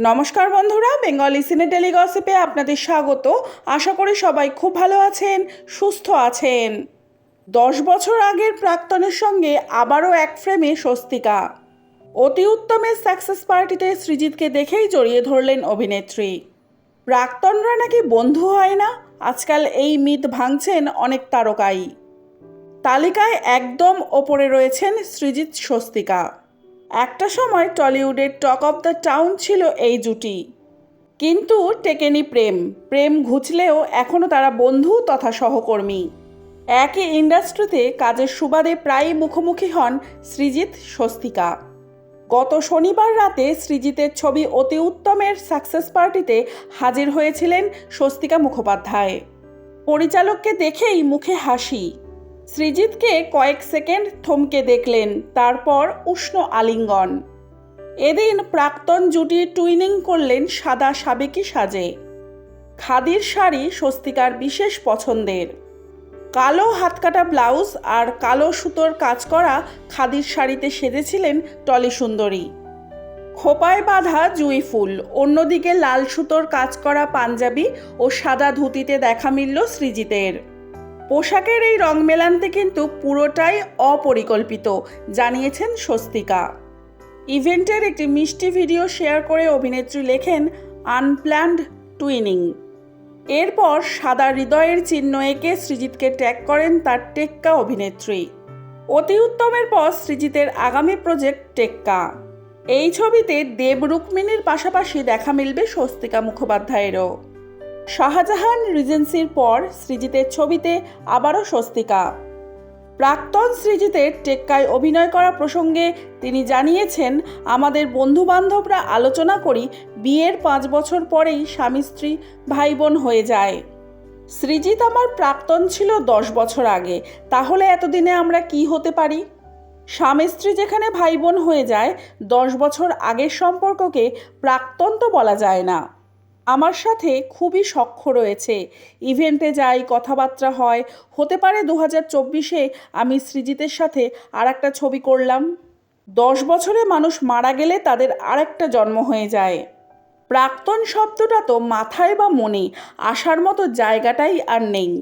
নমস্কার বন্ধুরা বেঙ্গলি সিনে ডেলি গসিপে আপনাদের স্বাগত। আশা করি সবাই খুব ভালো আছেন, সুস্থ আছেন। দশ বছর আগের প্রাক্তনের সঙ্গে আবারও এক ফ্রেমে স্বস্তিকা। অতি উত্তমের সাকসেস পার্টিতে সৃজিতকে দেখেই জড়িয়ে ধরলেন অভিনেত্রী। প্রাক্তনরা নাকি বন্ধু হয় না, আজকাল এই মিথ ভাঙছেন অনেক তারকাই। তালিকায় একদম ওপরে রয়েছেন সৃজিত স্বস্তিকা। একটা সময় টলিউডের টক অফ দ্য টাউন ছিল এই জুটি। কিন্তু টেকেনি প্রেম প্রেম ঘুচলেও এখনও তারা বন্ধু তথা সহকর্মী। একই ইন্ডাস্ট্রিতে কাজের সুবাদে প্রায়ই মুখোমুখি হন সৃজিত স্বস্তিকা। গত শনিবার রাতে সৃজিতের ছবি অতি উত্তমের সাকসেস পার্টিতে হাজির হয়েছিলেন স্বস্তিকা মুখোপাধ্যায়। পরিচালককে দেখেই মুখে হাসি। সৃজিতকে কয়েক সেকেন্ড থমকে দেখলেন, তারপর উষ্ণ আলিঙ্গন। এদিন প্রাক্তন জুটি টুইনিং করলেন সাদা সাবেকি সাজে। খাদির শাড়ি স্বস্তিকার বিশেষ পছন্দের। কালো হাতকাটা ব্লাউজ আর কালো সুতোর কাজ করা খাদির শাড়িতে সেজেছিলেন টলি সুন্দরী। খোপায় বাঁধা জুই ফুল, অন্যদিকে লাল সুতোর কাজ করা পাঞ্জাবি ও সাদা ধুতিতে দেখা মিলল সৃজিতের। পোশাকের এই রং মেলান্তে কিন্তু পুরোটাই অপরিকল্পিত, জানিয়েছেন স্বস্তিকা। ইভেন্টের একটি মিষ্টি ভিডিও শেয়ার করে অভিনেত্রী লেখেন, আনপ্ল্যান্ড টুইনিং। এরপর সাদা হৃদয়ের চিহ্ন এঁকে সৃজিতকে ট্যাগ করেন তার টেক্কা অভিনেত্রী। অতি উত্তমের পর সৃজিতের আগামী প্রজেক্ট টেক্কা। এই ছবিতে দেব রুক্মিণীর পাশাপাশি দেখা মিলবে স্বস্তিকা মুখোপাধ্যায়েরও। শাহজাহান রিজেন্সির পর সৃজিতের ছবিতে আবারও স্বস্তিকা। প্রাক্তন সৃজিতের টেক্কায় অভিনয় করা প্রসঙ্গে তিনি জানিয়েছেন, আমাদের বন্ধু বান্ধবরা আলোচনা করি, বিয়ের পাঁচ বছর পরেই স্বামী স্ত্রী ভাই বোন হয়ে যায়। সৃজিত আমার প্রাক্তন ছিল দশ বছর আগে, তাহলে এতদিনে আমরা কি হতে পারি? স্বামী স্ত্রী যেখানে ভাই বোন হয়ে যায়, দশ বছর আগের সম্পর্ককে প্রাক্তন তো বলা যায় না। আমার সাথে খুবই সখ্য রয়েছে। ইভেন্টে যাই, কথাবার্তা হয়। হতে পারে দু হাজার চব্বিশে আমি সৃজিতের সাথে আর একটা ছবি করলাম। দশ বছরে মানুষ মারা গেলে তাদের আর একটা জন্ম হয়ে যায়। প্রাক্তন শব্দটা তো মাথায় বা মনে আসার মতো জায়গাটাই আর নেই।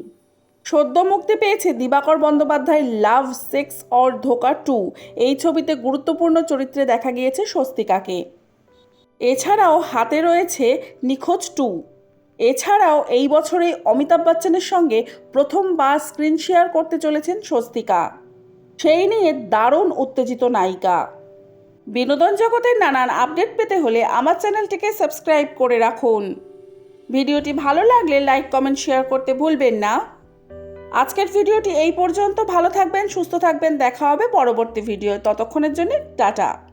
সদ্য মুক্তি পেয়েছে Dibakar Bandyopadhyay love, sex, aur Dhokha two. এই ছবিতে গুরুত্বপূর্ণ চরিত্রে দেখা গিয়েছে স্বস্তিকাকে। এছাড়াও হাতে রয়েছে নিখোঁজ টু। এছাড়াও এই বছরে অমিতাভ বচ্চনের সঙ্গে প্রথমবার স্ক্রিন শেয়ার করতে চলেছেন স্বস্তিকা। সেই নিয়ে দারুণ উত্তেজিত নায়িকা। বিনোদন জগতের নানান আপডেট পেতে হলে আমার চ্যানেলটিকে সাবস্ক্রাইব করে রাখুন। ভিডিওটি ভালো লাগলে লাইক, কমেন্ট, শেয়ার করতে ভুলবেন না। আজকের ভিডিওটি এই পর্যন্ত। ভালো থাকবেন, সুস্থ থাকবেন। দেখা হবে পরবর্তী ভিডিও ততক্ষণের জন্য টাটা।